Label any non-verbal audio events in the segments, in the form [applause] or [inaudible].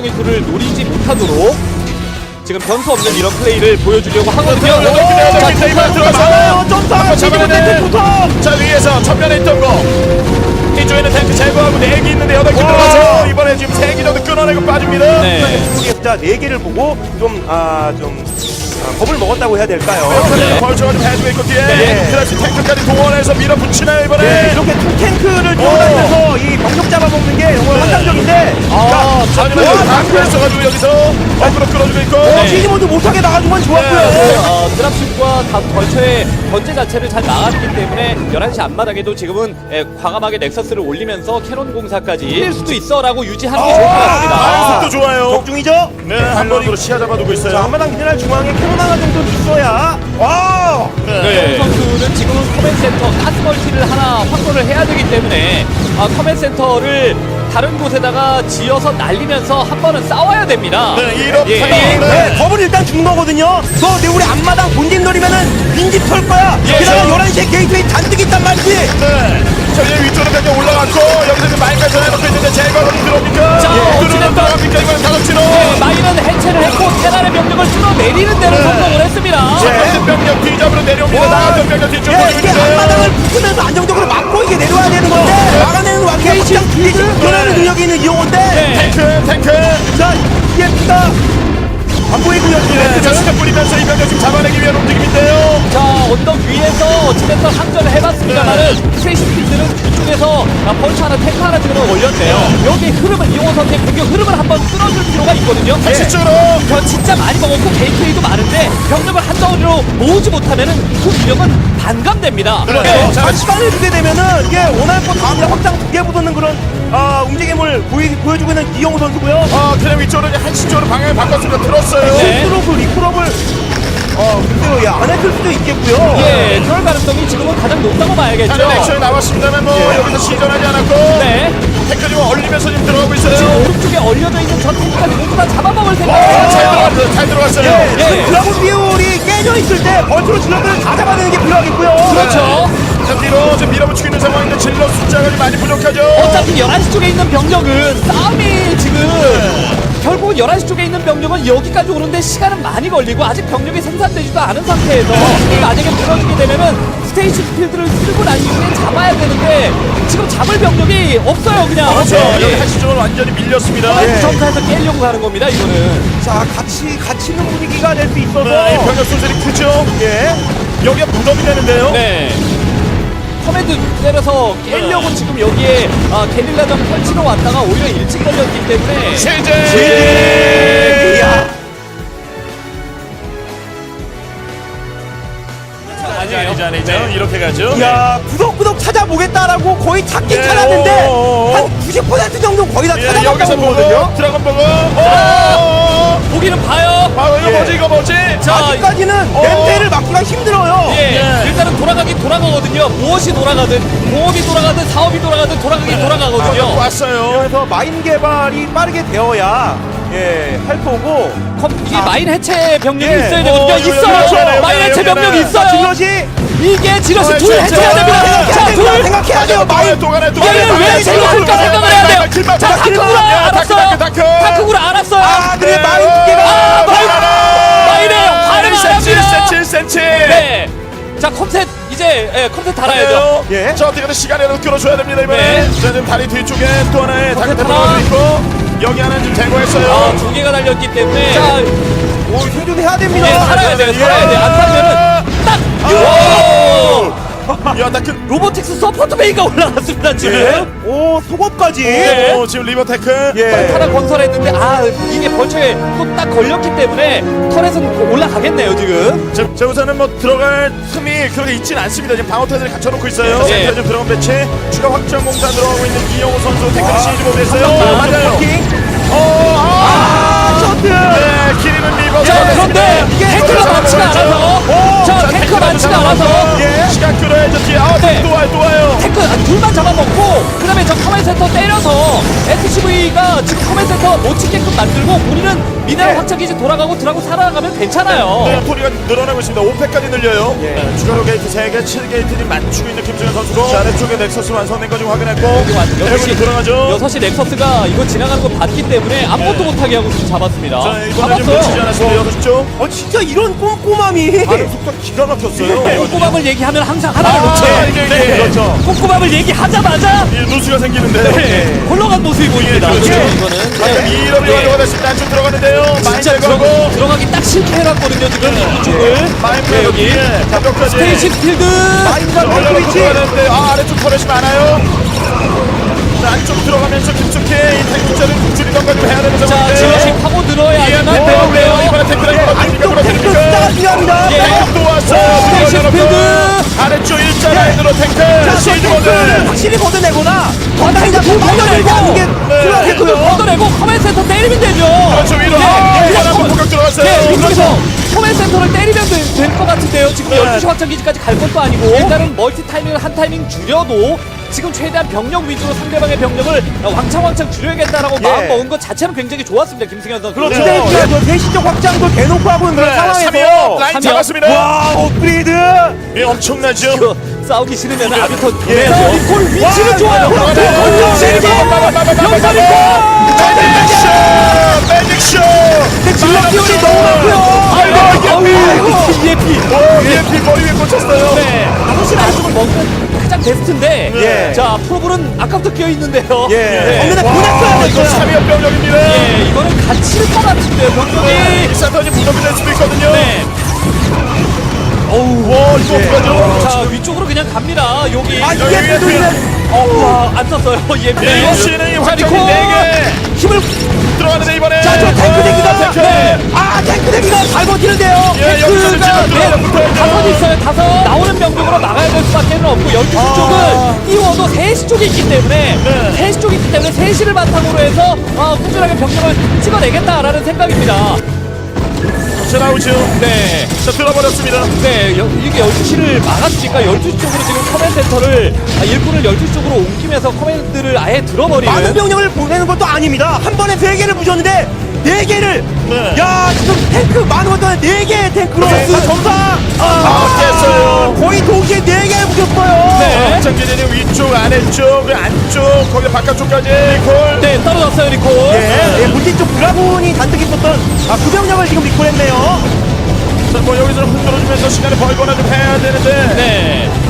기습적인 수를 노리지 못하도록 지금 변수 없는 이런 플레이를 보여주려고 하거든요. 자, 자, 들어가요. 점사! 한번 지금 잡아내네. 템플부터! 자 위에서 전면에 있던 거 이쪽에는 탱크 제거하고 4개 있는데 8개 와. 들어가서 이번에 지금 3개 정도 끊어내고 빠집니다 네. 우리 숫자 4개를 보고 좀, 아, 좀, 아, 겁을 먹었다고 해야 될까요? 네. 벌초가 좀 해주고 있고 뒤에 네. 그래서 탱크까지 동원해서 밀어붙이나요 이번에 네, 이렇게 투 탱크를 뛰어다니면서 이 병력 잡아먹는 게 정말 환상적인데. 아, 자, 하지만 와, 방패 써가지고 여기서 어그로 끌어주고 있고 어, 시즈모드 못하게 나가준 건 좋았고요. 네. 어, 드랍슛과 다 벌처의 견제 자체를 잘 나갔기 때문에 11시 앞마당에도 지금은 예, 과감하게 넥서스 를 올리면서 캐논 공사까지 일 수도 있어라고 유지하는 게 좋을 것 같습니다. 아, 속도 좋아요 적중이죠? 네, 한 번으로 시야 잡아두고 있어요 자, 앞마당 미네랄 중앙에 캐논 하나 정도 있어야. 와! 네. 선수는 지금은 커맨 센터 가스 멀티를 하나 확보를 해야 되기 때문에 아, 커맨 센터를 다른 곳에다가 지어서 날리면서 한 번은 싸워야 됩니다. 네, 이렇게 예. 네. 네, 겁은 일단 주는 거거든요. 너, 내 우리 앞마당 본진 노리면은 빈집 털 거야. 예. 게다가 11시에 게이트웨이 잔뜩 있단 말이지. 네. 자, 이제 위쪽으로 그냥 올라갔고 여기서 지금 마인까지 해놓고 있는데 제거가 들어옵니까? 자, 예. 어찌됐든- 들어갑니까? 이건 다섯지로 네, 마인은 해체를 했고 테란의 병력을 쓸어내리는 데는 네. 성공을 했습니다. 자, 네. 병력 뒤잡으로 내려옵니다. 와. 나갔던 병력 뒤쪽 예, 이게 있는데요. 앞마당을 붙으면서 안정적으로 막고 이게 내려와야 되는 건데 막아내는 완전 확장 뒤에 변하는 능력이 있는 이용호인데 네. 탱크, 탱크. 자 이게 피가 안 보이고요. 네, 지금 자, 수정 뿌리면서 이 병력 지금 잡아내기 위한 움직임인데요. 자 언덕 위에서 어찌됐든 항전을 해봤습니다만은 스테이시피들은 이쪽에서 아, 펀치 하나 탱크 하나 지금 올렸네요. 여기 흐름을 이용호 선수의 공격 흐름을 한번 끊어줄 필요가 있거든요. 다시 쪽으로. 저 진짜 많이 먹었고 게이트웨이도 많은데 병력을 한 덩어리로 모으지 못하면은 그 위력은 반감됩니다. 그렇죠. 네. 자 시간을 주게 되면은 이게 원할 것 다음에 확장 두개 붙는 그런 아, 움직임을 보이, 보여주고 있는 이용호 선수고요 어, 그냥 위쪽으로 이제 한시 쪽으로 방향을 바꿨습니다. 들었어요. 네. 스스로 그 리크업을 어 근데 안 했을 수도 있겠고요 예, 그럴 가능성이 지금은 가장 높다고 봐야겠죠 다른 액션이 나왔습니다만 뭐 예. 여기서 시전하지 않았고 네 탱크 지금 얼리면서 지금 들어가고 지금 있어요. 오른쪽에 얼려져 있는 저 탱크까지 모두 다 잡아먹을 아, 잘 생각이에요 들어갔어요. 잘 들어갔어요. 예, 예. 그 드라곤 비율이 깨져 있을 때 벌트로 질러들을 다 잡아내는 게 필요하겠고요 그렇죠 자, 뒤로 지금 밀어붙이고 있는 상황인데 질러 숫자가 좀 많이 부족하죠. 어차피 11시 쪽에 있는 병력은 싸움이 지금 결국은 11시 쪽에 있는 병력은 여기까지 오는데 시간은 많이 걸리고 아직 병력이 생산되지도 않은 상태에서 이 만약에 무너지게 되면은 스테이시 필드를 쓰고 난 이후에 잡아야 되는데 지금 잡을 병력이 없어요 그냥 그렇죠. 예. 여기 한시 쪽은 완전히 밀렸습니다. 예. 점사에서 깨려고 하는 겁니다 이거는 자 같이 갇히는 분위기가 될 수 있어서 네, 이 병력 손실이 크죠. 예. 여기가 무덤이 되는데요. 네 커맨드 때려서 깨려고 지금 여기에 아, 게릴라전 펼치러 왔다가 오히려 일찍 걸렸기 때문에 실제. 아니에요. 아니죠, 아니죠. 네. 이렇게 가죠. 야 구독구독 찾아보겠다라고 거의 찾긴 네, 찾았는데 오, 오, 오. 한 90% 정도 거의 다 예, 여기서 찾아봤다고 보고 보거든요 드라곤 보고. 어. 보기는 봐요 아, 이거 예. 뭐지? 이거 뭐지? 자, 아직까지는 어. 멘트를 막기가 힘들어요 예, 예. 일단은 돌아가긴 돌아가거든요. 무엇이 돌아가든, 공업이 돌아가든, 사업이 돌아가든 돌아가긴 아, 돌아가거든요. 왔어요. 그래서 마인 개발이 빠르게 되어야 예, 할 거고 컴, 이게 마인 해체 병력이 예. 있어야 되거든요. 어, 이거, 있어요. 이거, 이거, 이거, 마인 이거, 해체 병력이 이거. 있어요. 질럿이 이게 지러시 어, 둘. 해체해야 됩니다. 자, 돼요 둘. 생각해야 돼요 마인 동안에 얘를 왜 제거 할까 생각을 해야 돼요. 자, 다크구라 알았어요. 다크 다크 다크구라 알았어요. 아 그래 네. 마인 두 개가 아, 마인, 마인이에요. 발을 안 1cm 합니다. 1cm 1cm 네. 자, 컴셋 이제 예, 컴셋 달아야죠. 예. 자 어떻게든 시간이라도 끌어줘야 됩니다 이번에 네. 자 지금 다리 뒤쪽에 또 하나의 다크. 들어가고 있고 여기 하나는 좀 제거했어요 아, 두 개가 달렸기 때문에 자, 오, 생존해야 됩니다 예, 살아야 돼요. 살아야 돼요. 안 살면은 딱. 요! 야 다크 로보틱스 서포트 베이가 올라갔습니다 지금. 예. 오 속업까지 예. 오 지금 리버테크 예. 하나 건설했는데 아 이게 벌처에 또 딱 걸렸기 때문에 털에서는 올라가겠네요 지금. 자, 자 우선은 뭐 들어갈 틈이 그렇게 있진 않습니다 지금 방어 타들을 갖춰놓고 있어요 예. 센터 좀 들어간 배치 추가 확장 공사 들어가고 있는 이영호 선수 태클 시즈 못했어요 아, 맞아요 킹. 어, 아, 아 셔틀 네 키리는 리버 자 그런데 이게 많지가 들어가죠. 않아서 탱크가 탱크가 많지가. 않아서 예. 시간 끌어야죠 뒤에 아 네. 또 와요 또 와요 탱크 둘만 잡아먹고 그 다음에 저 커맨 센터 때려서 SCV가 지금 커맨 센터 못 치게끔 만들고 우리는 미네랄 확장 기지 돌아가고 드라고 살아가면 괜찮아요. 네, 토리가 늘어나고 있습니다. 5패까지 늘려요. 예. 네, 추가로 게이트 3개, 7게이트를 맞추고 있는 김승현 선수고 자, 아래쪽에 넥서스 완성된 거 지금 확인했고 해군이 들어가죠. 6시 넥서스가 이거 지나가는 거 봤기 때문에 아무것도 못하게 하고 지금 잡았습니다. 자, 이번에 좀 놓치지 잡았어요. 않았습니다. 6시 쪽. 어 진짜 이런 꼼꼼함이 반응 속도가 기가 막혔어요. 네, 꼼꼼함을 얘기하면 항상 하나를 아, 놓쳐. 이게, 이게. 네. 그렇죠. 꼼꼼함을 얘기하자마자 이 누수가 생기는데. 네, 홀러간 모습이 보입니다. 그렇죠. 이거는 자, 네. 이러면 네. 완료가 됐습니다. 안쪽 들어가는데요. 많이 진짜 제거하고. 들어가, 들어가기 딱 실패해놨거든요 지금 이쪽을 많이 네, 여기 예, 가격까지. 스테이시 필드 마인가 올라가고 위치 들어가는데 아 아래쪽 터렛이 많아요. 자, 안쪽 들어가면서 깊숙이 이 탱크자를 줄이던가 좀 해야 되는 자 상황인데요. 지금 하고 들어야지만 예, 되는데요 네, 이번에 탱크를 걸어드립니까? 걸어드립니까? 숫자가 중요합니다 예. 또 왔어요. 스테이시. 여러분. 아래쪽 일자 라인으로 탱크 자, 시즈 탱크를 모드. 확실히 걷어내거나 바닥에 더게 네. 필요하겠고요 걷어내고 커맨 센터 때리면 되죠 그렇죠, 위로. 네, 아, 그냥 이번에 커- 공격 들어갔어요. 네, 이쪽에서 그렇죠. 커맨 센터를 때리면 될 것 같은데요 지금 네. 12시 확장기지까지 갈 것도 아니고 일단은 멀티 타이밍을 한 타이밍 줄여도 지금 최대한 병력 위주로 상대방의 병력을 왕창왕창 줄여야겠다라고 예. 마음 먹은 것 자체는 굉장히 좋았습니다 김승현 선수 그렇죠 네. 네. 저 대시적 확장도 대놓고 하고 있는 네, 그런 삼이요. 상황에서 라인. 잡았습니다. 와 업그레이드 예, 엄청나죠. 그 싸우기 싫으면 아비터 예. 자, 리콜 위치는 와, 좋아요 와, 네, 와, 세리고 여기서 리콜 매직쇼! 매직쇼! 근데 질럿 기운이 너무 많고요 아이고, EMP 오, EMP 머리 위에 꽂혔어요. 네 다섯시 안쪽을 먹는 가장 베스트인데 예. 자 프로브는 아까부터 끼어 있는데요 예 네. 정면에 와, 보냈어야 이거 됐어요 참여 병력입니다. 예, 이거는 갇힐 것 같은데요 병력이 이 센터지 무덤이 될 수도 있거든요. 네. 어우, 와, 이거 어떡하죠? 자 위쪽으로 그냥 갑니다 여기 아 이게 위에 뚫리면 어, 와, 안 썼어요 [laughs] 네, 역시는 이자 확장이 리콜 네 힘을 들어가는데 이번에. 자, 저 탱크 대기가 탱크. 네. 아 탱크 대기가 잘 버티는데요 예, 탱크가 네. 다섯 있어요 다섯 나오는 병력으로 막아야 될 수밖에 는 없고 12시 아. 쪽은 띄워도 3시 쪽에 있기 때문에 네. 3시 쪽에 있기 때문에 3시를 바탕으로 해서 어, 꾸준하게 병력을 찍어내겠다라는 생각입니다 자, 나오죠. 네 자, 들어버렸습니다. 네, 여, 이게 12시를 막아주니까 12시 쪽으로 지금 커맨 센터를 아, 일꾼을 12시 쪽으로 옮기면서 커맨드를 아예 들어버리는 많은 병력을 보내는 것도 아닙니다 한 번에 세 개를 부셨는데 네 개를 네. 야 지금 탱크 많은 아니라 네 개의 탱크로 네. 아, 점사 아, 깼어요. 거의 동시에 네 개를 부셨어요 네. 확장기는 위쪽, 아래쪽, 그 안쪽, 거기 바깥쪽까지 콜. 네, 떨어졌어요, 리콜. 예, 예, 물질 쪽 드라군이 잔뜩 있었던 아, 그 병력을 지금 리콜했네요. 자, 뭐 여기서 흔들어주면서 시간을 벌거나 좀 해야 되는데. 네.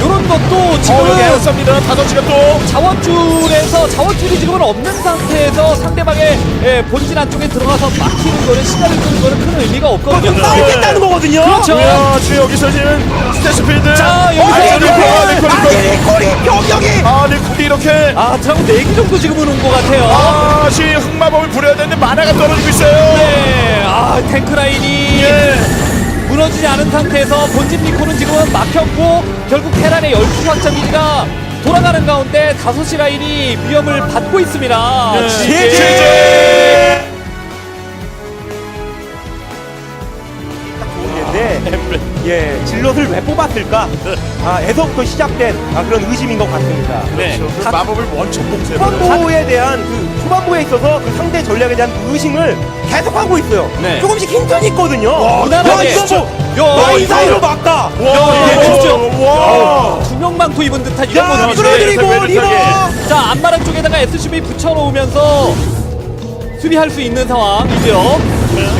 요런 것도 어, 여기 지금은 에어쌉니다. 다섯 시가 또. 자원줄에서 자원줄이 지금은 없는 상태에서 상대방의 예, 본진 안쪽에 들어가서 막히는 거는 시간을 끄는 거는 큰 의미가 없거든요. 좀 싸우겠다는 거거든요. 그렇죠. 야, 지금 여기서 지금 스테이스필드. 자, 여기서 아, 리콜, 리콜, 리콜. 리콜이 병력이 아, 리콜이 이렇게. 아, 드라군 4개 정도 지금은 온것 같아요. 아, 시 흑마법을 부려야 되는데 만화가 떨어지고 있어요. 네. 아, 탱크 라인이 예. 무너지지 않은 상태에서 본진 리콜은 지금은 막혔고 결국 테란의 12시 확장기가 돌아가는 가운데 5시 라인이 위험을 받고 있습니다. 네. 제제. 좋은데, 예, 질럿을 왜 뽑았을까? [laughs] 아, 에서부터 시작된 아, 그런 의심인 것 같습니다. 네. 그 마법을 원천 봉쇄. 초반보에 대한 그 초반보에 있어서 그 상대 전략에 대한 그 의심을 계속하고 있어요. 네. 조금씩 힌트는 있거든요. 무난하게. 야, 이거 뭐, 야, 야, 이 이거. 사이로 막다. 와, 예, 이거 진짜. 와. 투명망토 입은 듯한 이런 야, 모습인데 끌어들이고 왼쪽에. 리버. 자 앞마당 쪽에다가 SCV 붙여놓으면서 수비할 수 있는 상황이죠 네,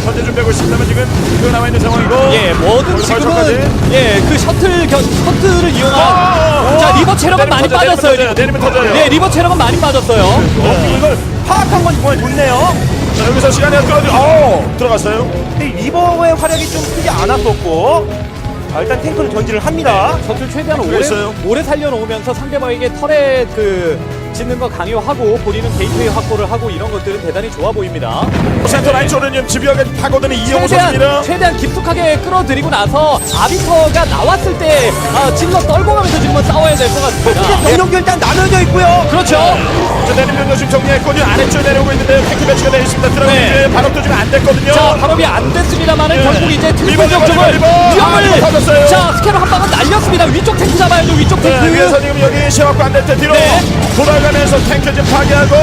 현재 준비하고 있습니다만 지금 그 남아 있는 상황이고. 예 뭐든 지금은 설정까지. 예그 셔틀 견, 셔틀을 이용한 아, 자 아, 리버 체력은 많이 빠졌어요 내리면 터져요, 내리면 터져요. 네 리버 체력은 많이 빠졌어요 어, 이걸 파악한 건 정말 좋네요. 자, 여기서 시간이 안 끌어지. 어, 들어갔어요. 근데 리버의 활약이 좀 크지 않았었고 아, 일단 탱크는 전진을 합니다. 셔틀 최대한 오래, 그랬어요. 오래 살려놓으면서 상대방에게 털에 그 짓는 거 강요하고 본인은 게이트웨이 확보를 하고 이런 것들은 대단히 좋아 보입니다. 센터 라인 쪽은 지비하게 파고드는 이영호 선수입니다. 최대한 최대한 깊숙하게 끌어들이고 나서 아비터가 나왔을 때 아, 질러 떨고 가면서 지금은 싸워야 될 것 같습니다. 병력도 일단 나눠져 있고요. 그렇죠. 자, 내리면 지금 정리했고 지금 아래쪽에 내려오고 있는데 탱크 배치가 되어 있습니다. 들어가면 네. 이제 발업도 지금 안 됐거든요. 자, 발업이 안 됐습니다만은 네. 결국 이제 트리플 리버, 리버, 적중을 리버, 리버. 아, 리버 위험을 터졌어요. 자 스캐로 한 방은 날렸습니다. 위쪽 탱크 잡아야죠. 위쪽 네, 탱크. 위에서 지금 여기 시합고 안될때 뒤로 네. 돌아 가면서 탱크 좀 파괴하고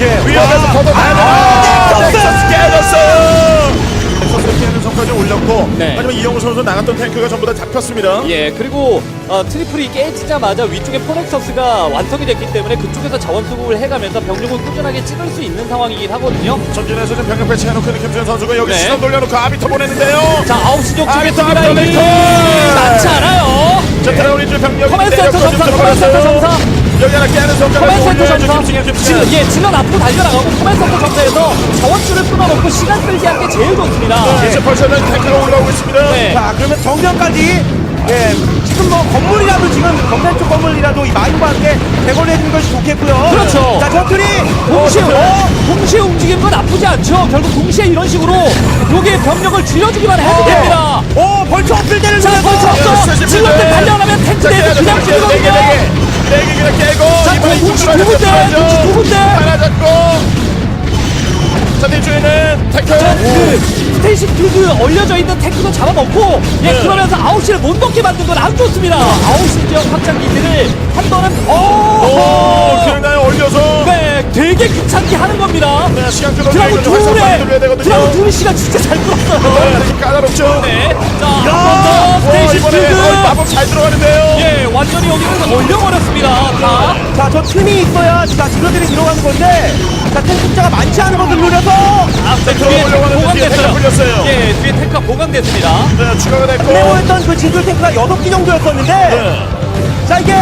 예. 위험해서 와. 걷어내야 돼요. 아, 넥서스 깨졌어요. 넥서스 깨는 성과를 올렸고 네. 하지만 이영호 선수 나갔던 탱크가 전부 다 잡혔습니다. 예, 그리고 어, 트리플이 깨지자마자 위쪽에 포넥서스가 완성이 됐기 때문에 그쪽에서 자원 수급을 해가면서 병력을 꾸준하게 찍을 수 있는 상황이긴 하거든요. 전진에서 지금 병력 배치해놓고 있는 김수현 선수가 여기 네. 시선 돌려놓고 아비터 보냈는데요. 자, 9시 쪽 아, 쪽에 또 수비라인이 아비터 많지 않아요. 자, 들어오는 줄 병력이 커맨 센터 내렸고 지금 점사, 커맨 센터 들어갔어요. 점사. 여기 하나 깨는 성과를 커맨 센터 올려야죠. 점사. 지금. 예, 질러 앞으로 달려나가고 커맨 센터 점사에서 자원줄을 끊어놓고 시간 끌기 한게 제일 좋습니다. 이제 벌써 탱크가 올라오고 있습니다. 네. 자, 그러면 정면까지 예, 지금 뭐 건물이라도 지금 정면 쪽 건물이라도 이 마인과 함께 대걸을 해주는 것이 좋겠고요. 그렇죠. 자, 저틀이 동시에, 어, 어, 동시에 움직이는 건 나쁘지 않죠. 결국 동시에 이런 식으로 여기에 병력을 줄여주기만 해도 됩니다. 어, 벌써 없을 때를 자, 벌써 없어. 네, 질럿들 달려나면 탱크 내에서 그냥 죽이거든요. 깨고 자, 이번에 동시 이쪽으로 두 군데, 들어가죠. 동시 두 군데. 하나 잡고 자 뒤쪽에는 자, 그 스테이시 필드 얼려져 있는 탱크도 잡아먹고 예 네. 그러면서 아웃시를 못 먹게 만든 건 안 좋습니다. 아웃시 지역 확장 기지를 한 번은 오 어, 그러나요 올려서 네, 되게 귀찮게 하는 겁니다. 네, 시간 드라고 활성화 둘에 드라고 둘이 시간 진짜 잘 끌었어요. 네, 까다롭죠 네, 자, 야, 한번더 와, 스테이시 이번에. 어, 마법 잘 들어가는데요 예, 완전히 여기는 얼려버렸습니다. 자, 자, 저 틈이 있어야 자, 질러들이 들어가는 건데 자, 탱 숫자가 많지 않은 것을 노려서 아, 네, 뒤에 들어가려고 하는데 뒤에 탱크가 보강됐어요. 풀렸어요. 예, 뒤에 탱크가 보강됐습니다. 네 추가가 됐고 메모했던 그 진술 탱크가 6기 정도였었는데 네. 자, 이게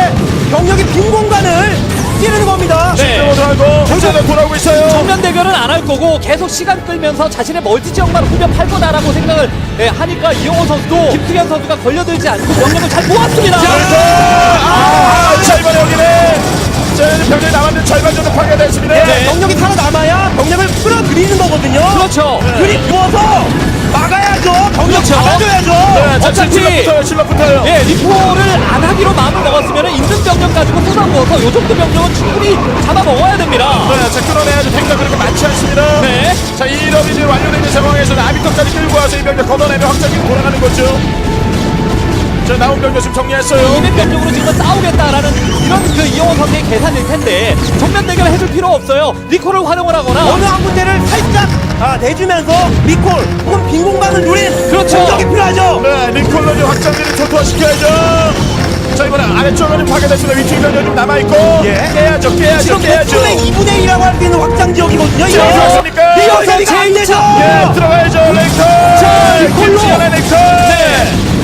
병력이 빈 공간을 찌르는 겁니다. 네. 들어가고 전체가 돌아오고 있어요 정면 대결은 안 할 거고 계속 시간 끌면서 자신의 멀티 지역만 후벼 팔 거다라고 생각을 예, 하니까 이영호 선수도 김승현 선수가 걸려들지 않고 병력을 잘 모았습니다. 아, 자 이번에 여기는 자 이제 병력이 남았는데 절반 정도 파괴됐습니다 네, 병력이 살아남아야 병력을 끌어들이는 거거든요. 그렇죠. 그리 부어서 막아야죠. 병력 그렇죠. 잡아줘야죠. 네, 자, 어차피- 실러부터요, 실러부터요. 예, 리포를 안 하기로 마음을 먹었으면 있는 병력 가지고 쏟아부어서 요 정도 병력은 충분히 잡아 먹어야 됩니다. 네, 자, 끌어내야죠. 탱크가 그렇게 많지 않습니다. 네. 자, 1업이 이제 완료되는 상황에서는 아비터까지 끌고 와서 이 병력 걷어내면 확장이 돌아가는 거죠. 자, 나온 병력 지금 정리했어요. 200 병력으로 지금 싸우겠다라는 이런 그 이영호 선수의 계산일 텐데 정면 대결 해줄 필요 없어요. 리코를 활용을 하거나 어느 한 군데를 살짝 아, 내주면서 리콜 혹은 빈 공간을 누리는 그렇죠. 공격이 필요하죠. 네, 링콜런이 확장기를 초토화시켜야죠. 자, 이번에 아래쪽은 파괴됐습니다. 위쪽 병력 좀 남아있고. 예. 깨야죠, 깨야죠, 지금 깨야죠. 100분의 2분의 1이라고 할 수 있는 확장 지역이거든요. 자, 들어갔습니까? 이거 이거 이거 안 되죠. 예, 들어가야죠, 랭커. 자, 리콜로. 김치현의 랭커. 네.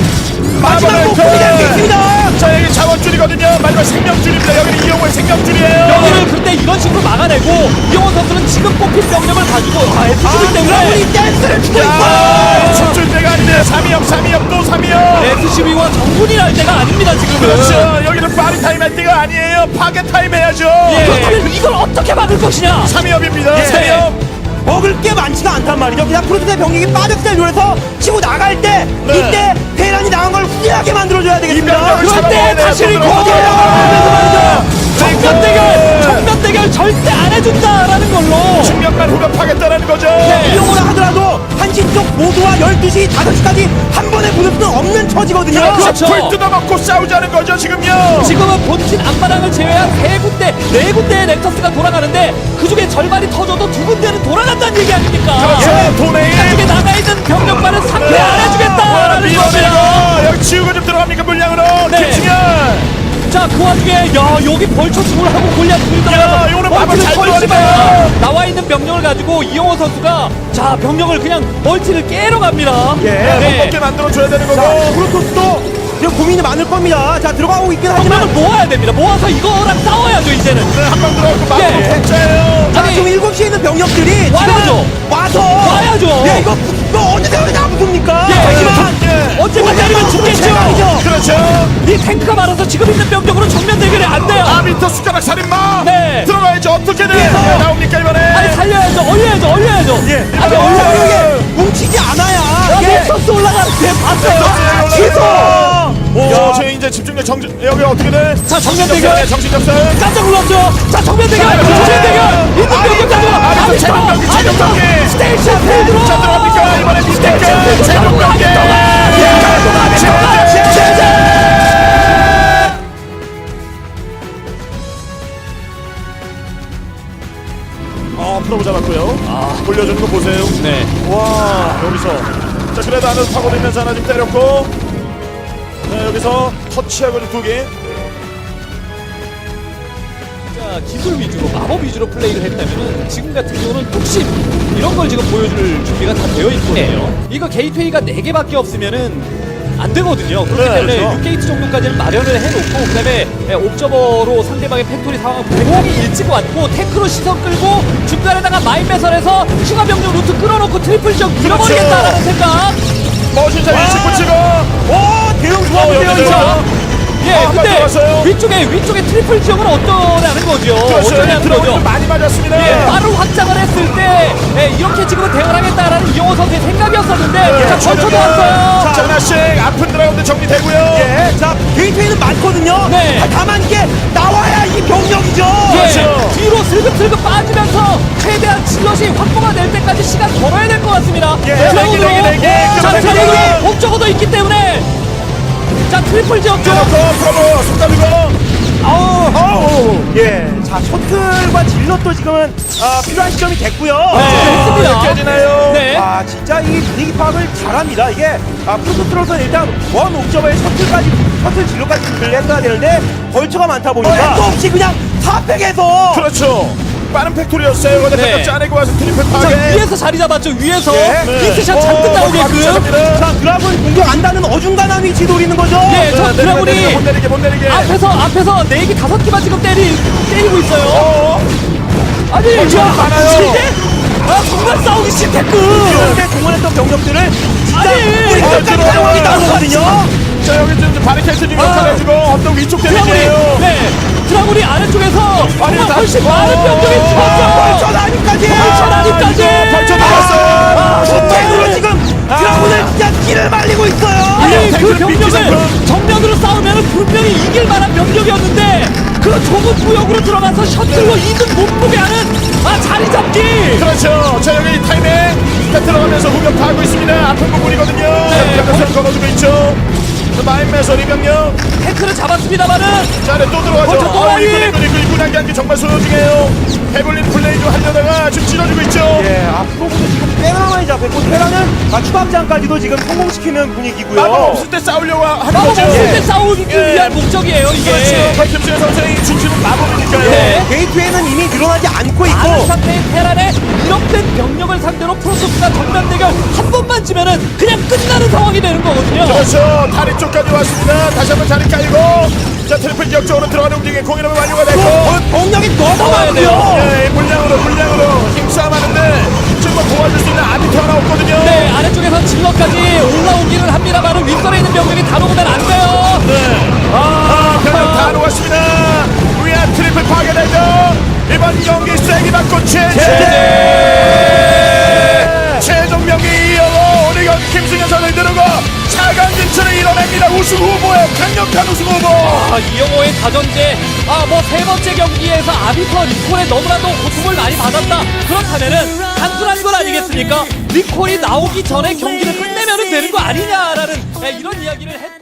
마지막 목표이 될수 있습니다. 자, 여기 자원줄이거든요. 마지막 생명줄입니다. 여기는 이용호의 생명줄이에요. 여기를 근데 이런 식으로 막아내고 이영호 선수는 지금 뽑힌 병력을 가지고 아, SCB 때문에 드라군이 댄스를 추고 야, 있어요. 춤출 때가 아닌데 3위업, 3위업, 또 3위업. SCB와 정군이 할 때가 아닙니다 지금은 그렇죠. 여기는 파리 타임 할 때가 아니에요. 파괴 타임 해야죠. 예. 그렇다면 이걸 어떻게 막을 것이냐 3위업입니다. 예. 3위업. 먹을 게 많지가 않단 말이죠. 그냥 프로토스의 병력이 빠졌을 노려서 치고 나갈 때 네. 이때 테란이 나온 걸 후회하게 만들어줘야 되겠습니다. 병력을 그럴 때 잡아먹어야 돼요. 다시를 손으로. 거둬요 네. 정면 대결 정면 대결 절대 안 해준다라는 걸로 측면만 후벼파겠다라는 거죠. 네. 이용을 하더라도 한시 쪽 모두와 12시, 5시까지 한 번에 부를 수는 없는 처지거든요. 그렇죠. 불 뜯어먹고 싸우자는 거죠, 지금요. 지금은 본진 앞마당을 제외한 세 군데 네 군데의 넥서스가 돌아가는데 그 중에 절반이 터져도 두 군데는 돌아간다는 얘기 아닙니까 그렇죠. 도메인. 한쪽에 나가 있는 병력만은 상대 안 와, 해주겠다라는 밀어내고 여기 치우고 좀 들어갑니까 물량으로 네. 김승현 자 그 와중에 야 여기 벌초 죽을 하고 골리앗 야, 이거는 마법 잘 멀티를 들어갔네요. 나와 있는 병력을 가지고 이영호 선수가 자 병력을 그냥 멀티를 깨러 갑니다 예. 못 먹게 만들어줘야 되는 자, 거고 프로토스도 지금 고민이 많을 겁니다. 자, 들어가고 있긴 하지만 병력을 모아야 됩니다 모아서 이거랑 싸워야죠 이제는 네, 한방 들어가고 예. 복제예요 자, 아니, 지금 7시에 있는 병력들이 와야죠. 지금 와서 와야죠. 야, 이거 이거 언제 세월이 나붙습니까? 예, 하지만 예. 언젠가 때리면 죽겠죠. 그렇죠. 이 탱크가 많아서 지금 있는 병력으로 정면 대결이 안 돼요. 아비터 숫자박 살인마. 네. 들어가야죠. 어떻게든 네, 나옵니까 이번에? 아니 살려야죠. 얼려야죠. 얼려야죠. 예. 네, 아, 아니 얼려야 뭉치지 예. 않아야. 아, 예. 넥서스 올라가는 게 봤어요. 취소. 오, 저희 이제 집중력 정 여기 어떻게 돼? 자 정면 대결. 정신 접수. 깜짝 놀랐죠. 자 정면 대결. 정면 대결. 있는 병력 가지고 아비터 체력 경기 체력 경기. 스테이션 필드로. 들어갑니까 이번에 스테이션 필드 체력 경기. 어, 프로브 잡았고요. 돌려주는 거 보세요. 네. 와, 여기서. 자, 그래도 안으로 파고들면서 하나 좀 때렸고. 자, 여기서 터치하고 두 개. 자, 기술 위주로 마법 위주로 플레이를 했다면은 지금 같은 경우는 독심 이런 걸 지금 보여줄 준비가 다 되어 있거든요. 이거 게이트웨이가 4개밖에 없으면은 안 되거든요. 그렇기 네, 때문에 그렇죠. 6게이트 정도까지는 마련을 해놓고 그다음에 예, 옵저버로 상대방의 팩토리 상황을 보고 일찍 왔고 탱크로 시선 끌고 중간에다가 마인 배설해서 추가 병력 루트 끌어놓고 트리플 지역 밀어버리겠다라는 생각. 머신차 일찍 붙이고. 오, 대응 어, 좋았는데요, 여기서. 이거. 예, 아, 근데 들어갔어요. 위쪽에 위쪽에 트리플 지역은 어떠냐는 거죠. 그렇죠. 들어오는 거죠. 거 많이 맞았습니다. 예, 빠른 확장을 했을 때 예, 이렇게 지금은 대응을 하겠다라는 이영호 선수의 생각이었었는데 네, 자, 걸쳐도 왔어요. 자, 하나씩 아픈 드라운드 정리되고요. 예, 자, 게이트웨이는 많거든요. 네. 아, 다만 이게 나와야 이 병력이죠. 예, 그렇죠. 뒤로 슬금슬금 빠지면서 최대한 질럿이 확보가 될 때까지 시간 벌어야 될 것 같습니다. 예, 드라군으로 내기, 내기, 내기. 자, 내기. 옥저버도 있기 때문에 자 트리플 지역 쪽 놓고 프로브 손 달리고. 아우. 예, 자, 셔틀과 질럿도 지금은 아, 필요한 시점이 됐고요. 네, 했습니다. 깨지나요? 네. 아 진짜 이 분위기 파악을 잘합니다. 이게 아 프로토스로서 일단 원 옥저버에 셔틀까지 셔틀 진로까지 준비를 했어야 되는데 벌처가 많다 보니까 어, 또 없이 그냥 사팩에서 그렇죠. 빠른 팩토리였어요. 근데 네. 네. 짜내고 와서 트리플 자, 파괴. 위에서 자리 잡았죠. 위에서 예. 미스샷 네. 잔뜩 어, 나오게끔. 갑니다. 자 드라군 공격 안다는 어중간한 위치 노리는 거죠. 예, 저 네, 드라군이 내리게, 못 내리게 못 내리게. 앞에서 앞에서 네 개 다섯 개만 지금 때리 때리고 있어요. 어. 아니 야, 많아요. 진짜? 아 정말 싸우기 싫겠군. 그런데 동원했던 병력들을 진짜 아니, 우리까지 들어와요. 사용하기 나오거든요. 자 여기 좀 바리케이트 좀 역할해주고 언덕 위쪽. 네 드라군이 아래쪽에서 정말 다- 훨씬 많은 어, 병력이 어, 죽었죠. 벌처 나니까지. 벌처 나니까지. 벌쳐 아, 나갔어요. 저택으로 지금 드라군을 진짜 기를 말리고 있어요. 아니 그 탱크를 병력을 정면으로 싸우면 분명히 이길 만한 병력이었는데 그 좁은 구역으로 들어가서 셔틀로 이득 못 보게 하는 아 자리 잡기. 그렇죠. 자 여기 타이밍 자, 들어가면서 후면 파고 있습니다. 아픈 부분이거든요. 네. 벽에서 걸어주고 있죠. 자, 마인 매설 이병력. 탱크를 잡았습니다만은 자, 네, 또 들어가죠. 벌쳐 또 아, 라인. 이분이 이분이 그 이분한 게 정말 소요중이에요. 해볼린 플레이 좀 하려다가 지금 찢어지고 있죠. 예, 앞으로부터 지금 잡혔고 테라는 아, 추가합장까지도 지금 성공시키는 분위기고요. 마법 없을 때 싸우려고 하는 마법 거죠. 없을 때 싸우기 예. 위한 목적이에요 이게. 그렇죠. 박kim승 선수의 중심은 마법이니까요. 네. 게이트웨이는 이미 늘어나지 않고 있고 아는 상태의 테란의 이렇된 병력을 상대로 프로토스가 정면 대결 한 번만 지면은 그냥 끝나는 상황이 되는 거거든요. 그렇죠. 다리 쪽까지 왔습니다. 다시 한번 자리 깔고 자 트리플 지역 쪽으로 들어가는 움직임 공인하면 완료가 됐고 어, 병력이 너무 싸워야 돼요. 많고요. 예, 물량으로 물량으로 힘싸움하는데 뭐 도와줄 수 있는 아비터 하나 없거든요. 네, 아래쪽에서 질러까지 올라오기는 합니다만 윗선에 있는 병력이 다 녹으면 안 돼요. 네. 아, 병력 다 놓았습니다. 위안 트리플 파괴되죠. 이번 경기 세기 받고 최재 우승 후보에 강력한 우승 후보. 아, 이영호의 다전제. 아, 뭐 세 번째 경기에서 아비터 리콜에 너무나도 고통을 많이 받았다. 그렇다면은 단순한 건 아니겠습니까? 리콜이 나오기 전에 경기를 끝내면 되는 거 아니냐라는 예, 이런 이야기를 했고.